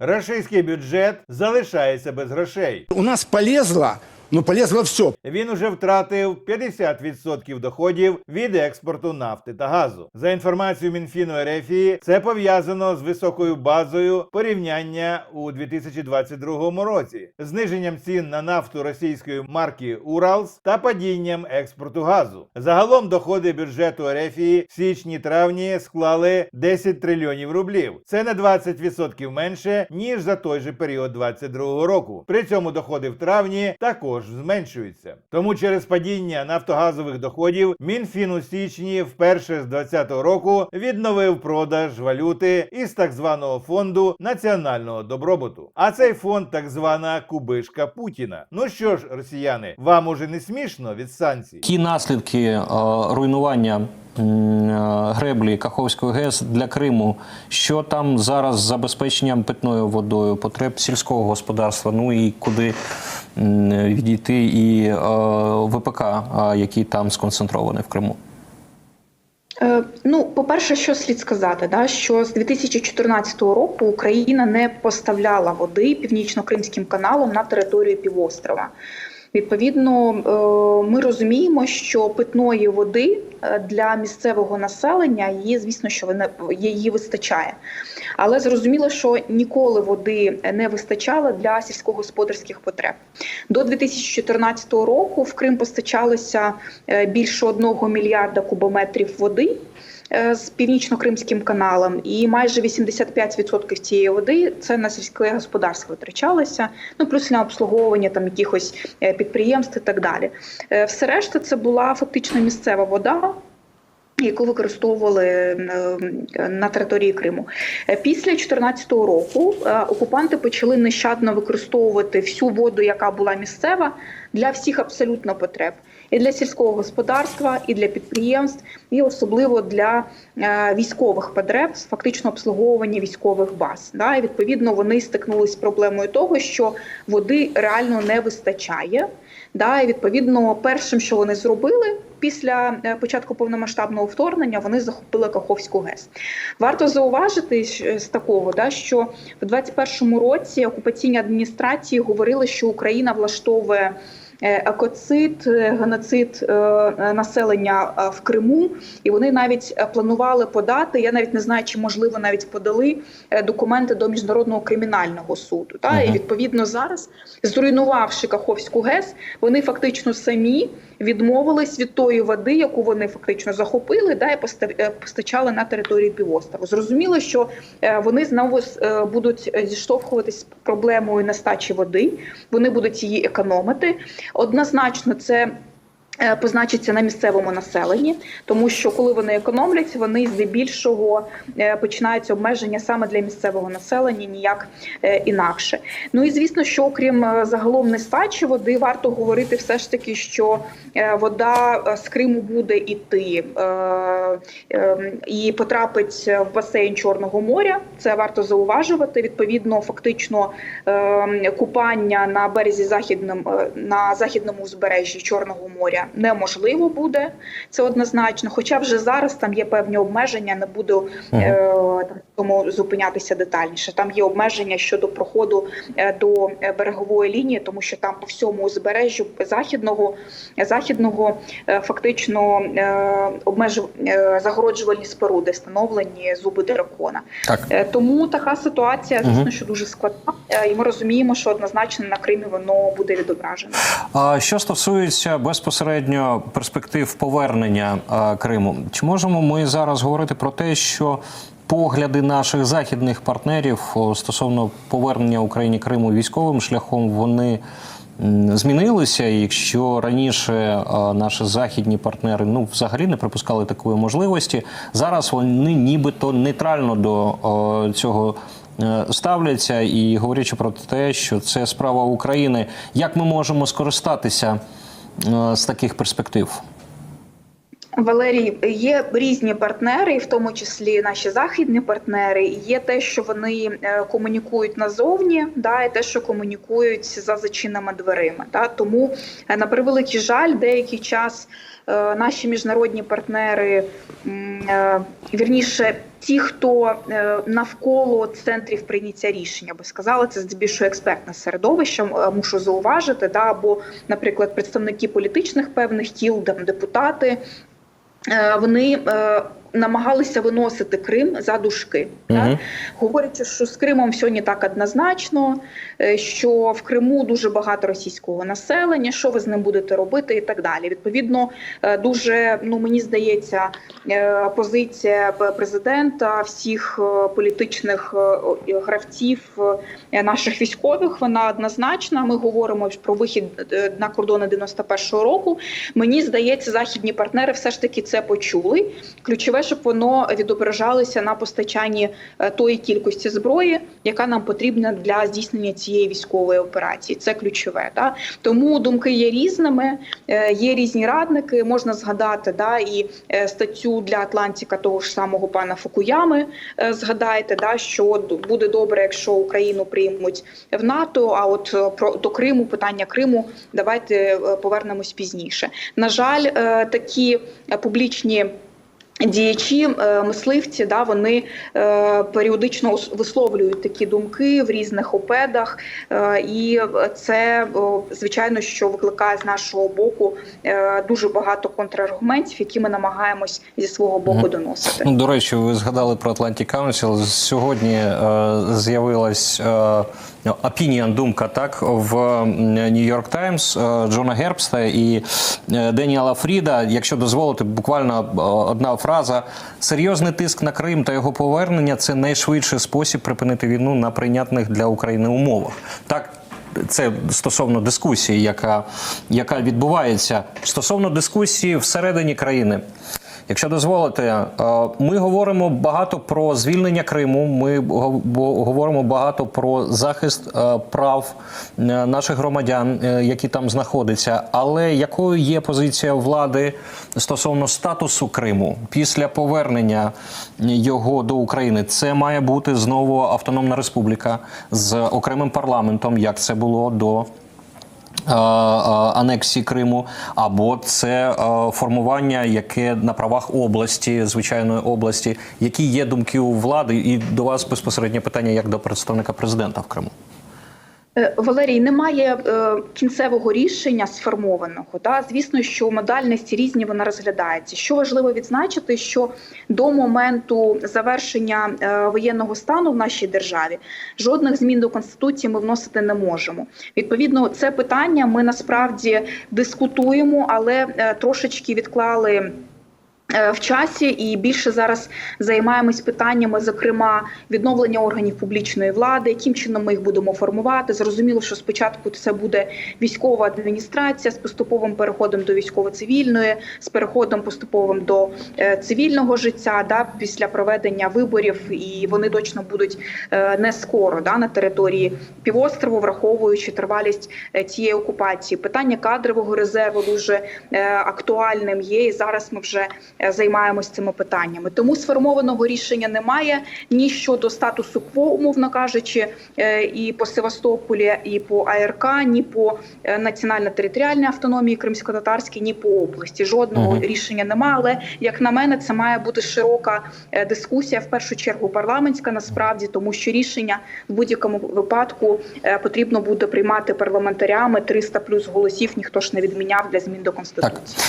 Російський бюджет залишається без грошей. У нас полезло, но полезло все. Він уже втратив 50% доходів від експорту нафти та газу. За інформацією Мінфіну РФ, це пов'язано з високою базою порівняння у 2022 році, зниженням цін на нафту російської марки Уралс та падінням експорту газу. Загалом доходи бюджету РФ в січні-травні склали 10 трильйонів рублів. Це на 20% менше ніж за той же період 2022 року. При цьому доходи в травні також зменшуються. Тому через падіння нафтогазових доходів Мінфін у січні вперше з 2020 року відновив продаж валюти із так званого фонду національного добробуту. А цей фонд так звана кубишка Путіна. Ну що ж, росіяни, вам уже не смішно від санкцій? Ті наслідки е, руйнування греблі Каховської ГЕС для Криму? Що там зараз з забезпеченням питною водою, потреб сільського господарства? Ну і куди відійти і е, ВПК, е, які там сконцентровані в Криму? Е, Ну, по-перше, що слід сказати, да, що з 2014 року Україна не поставляла води північно-кримським каналом на територію півострова. Відповідно, е, ми розуміємо, що питної води е, для місцевого населення її, звісно, що вона- її вистачає. Але зрозуміло, що ніколи води не вистачало для сільськогосподарських потреб. До 2014 року в Крим постачалося е, більше одного мільярда кубометрів води е, з північно-кримським каналом, і майже 85% цієї води це на сільське господарство витрачалося, ну плюс на обслуговування там якихось е, підприємств і так далі. Е, Все решта це була фактично місцева вода. Яку використовували е, на території Криму Е, після 2014 року е, окупанти почали нещадно використовувати всю воду, яка була місцева, для всіх абсолютно потреб і для сільського господарства, і для підприємств, і особливо для е, військових потреб, фактично обслуговування військових баз. І відповідно вони стикнулися з проблемою того, що води реально не вистачає. І відповідно, першим, що вони зробили. Після е, початку повномасштабного вторгнення вони захопили Каховську ГЕС. Варто зауважити з такого, да, що в 21-му році окупаційні адміністрації говорили, що Україна влаштовує е, екоцид, е, геноцид е, населення е, в Криму, і вони навіть е, планували подати. Я навіть не знаю, чи можливо навіть подали е, документи до міжнародного кримінального суду. Та і відповідно зараз, зруйнувавши Каховську ГЕС, вони фактично самі відмовились від тої води, яку вони фактично захопили, да і поста- е, постачали на територію півострову. Зрозуміло, що е, вони знову е, будуть зіштовхуватись з проблемою нестачі води. Вони будуть її економити. Однозначно, це. Е, Позначиться на місцевому населенні, тому що коли вони економлять, вони здебільшого е, починаються обмеження саме для місцевого населення, ніяк е, інакше. Ну і звісно, що окрім загалом нестачі води, варто говорити все ж таки, що вода з Криму буде іти і потрапить в басейн Чорного моря. Це варто зауважувати. Відповідно, фактично купання на березі західним на західному узбережжі Чорного моря неможливо буде. Це однозначно. Хоча вже зараз там є певні обмеження, не буду е, тому зупинятися детальніше. Там є обмеження щодо проходу е, до е, берегової лінії, тому що там по всьому узбережжю західного західного е, фактично е, обмежив е, загороджувальні споруди, встановлені зуби дракона. Так. Е, Тому така ситуація, звісно, Мгм. що дуже складна, е, і ми розуміємо, що однозначно на Кримі воно буде відображено. А що стосується безпосередньо перспектив повернення а, Криму, чи можемо ми зараз говорити про те, що погляди наших західних партнерів стосовно повернення Україні Криму військовим шляхом вони змінилися? Якщо раніше а, наші західні партнери ну взагалі не припускали такої можливості, зараз вони нібито нейтрально до цього е, ставляться і говорячи про те, що це справа України, як ми можемо скористатися е, з таких перспектив? Валерій, є різні партнери, в тому числі наші західні партнери. Є те, що вони е, комунікують назовні, да, і те, що комунікують за зачиненими дверима. Да. Тому, е, на превеликий жаль, деякий час е, наші міжнародні партнери, вірніше, ті, хто навколо центрів прийняття рішення, бо сказали, це здебільшого експертне середовище, мушу зауважити, да, або, наприклад, представники політичних певних кіл, там, депутати, вони е, намагалися виносити Крим за дужки. Мгм. Так? Говорячи, що з Кримом все не так однозначно, е, що в Криму дуже багато російського населення, що ви з ним будете робити, і так далі. Відповідно, е, дуже ну мені здається, е, позиція президента, всіх політичних гравців наших військових, вона однозначна. Ми говоримо про вихід на кордони 91-го року. Мені здається, західні партнери все ж таки це почули. Ключове, щоб воно відображалося на постачанні е, тої кількості зброї, яка нам потрібна для здійснення цієї військової операції. Це ключове. Да? Тому думки є різними, е, є різні радники. Можна згадати да, і е, статтю для Атлантика того ж самого пана Фукуями. Згадайте, да, що буде добре, якщо Україну приймуть в НАТО. А от про до Криму питання Криму давайте повернемось пізніше. На жаль, такі публічні. Діячі е, мисливці, да вони е, періодично висловлюють такі думки в різних опедах, е, і це звичайно, що викликає з нашого боку дуже багато контраргументів, які ми намагаємось зі свого боку доносити. Ну, до речі, ви згадали про Atlantic Council. Сьогодні е, з'явилась е, opinion, думка так в New York Times Джона Гербста і Деніела Фріда. Якщо дозволите, буквально одна фраза: серйозний тиск на Крим та його повернення це найшвидший спосіб припинити війну на прийнятних для України умовах. Так. Це стосовно дискусії, яка, яка відбувається стосовно дискусії всередині країни. Якщо дозволите, е, ми говоримо багато про звільнення Криму. Ми говоримо багато про захист е, прав е, наших громадян, які там знаходяться. Але якою є позиція влади стосовно статусу Криму після повернення його до України? Це має бути знову автономна республіка з окремим парламентом, як це було до анексії Криму, або це е, формування, яке на правах області, звичайної області, які є думки у влади, і до вас безпосереднє питання як до представника президента в Криму. Е, Валерій, немає е, кінцевого рішення сформованого. Да? Звісно, що модальності різні вона розглядається. Що важливо відзначити, що до моменту завершення е, воєнного стану в нашій державі жодних змін до конституції ми вносити не можемо. Відповідно, це питання ми насправді дискутуємо, але е, трошечки відклали. Е, В часі і більше зараз займаємось питаннями, зокрема відновлення органів публічної влади, яким чином ми їх будемо формувати. Зрозуміло, що спочатку це буде військова адміністрація з поступовим переходом до військово-цивільної, з переходом поступовим до е, цивільного життя, да, після проведення виборів, і вони точно будуть е, не скоро да, на території півострову, враховуючи тривалість цієї окупації. Питання кадрового резерву дуже актуальним є, і зараз ми вже займаємось цими питаннями. Тому сформованого рішення немає ні щодо статусу КВО, умовно кажучи, е, і по Севастополі, і по АРК, ні по е, національно-територіальній автономії Кримсько-Татарській, ні по області. Жодного Мгм. рішення немає. Але як на мене, це має бути широка е, дискусія, в першу чергу парламентська, насправді, тому що рішення в будь-якому випадку е, потрібно буде приймати парламентарями 300 плюс голосів. Ніхто ж не відміняв для змін до конституції. Так,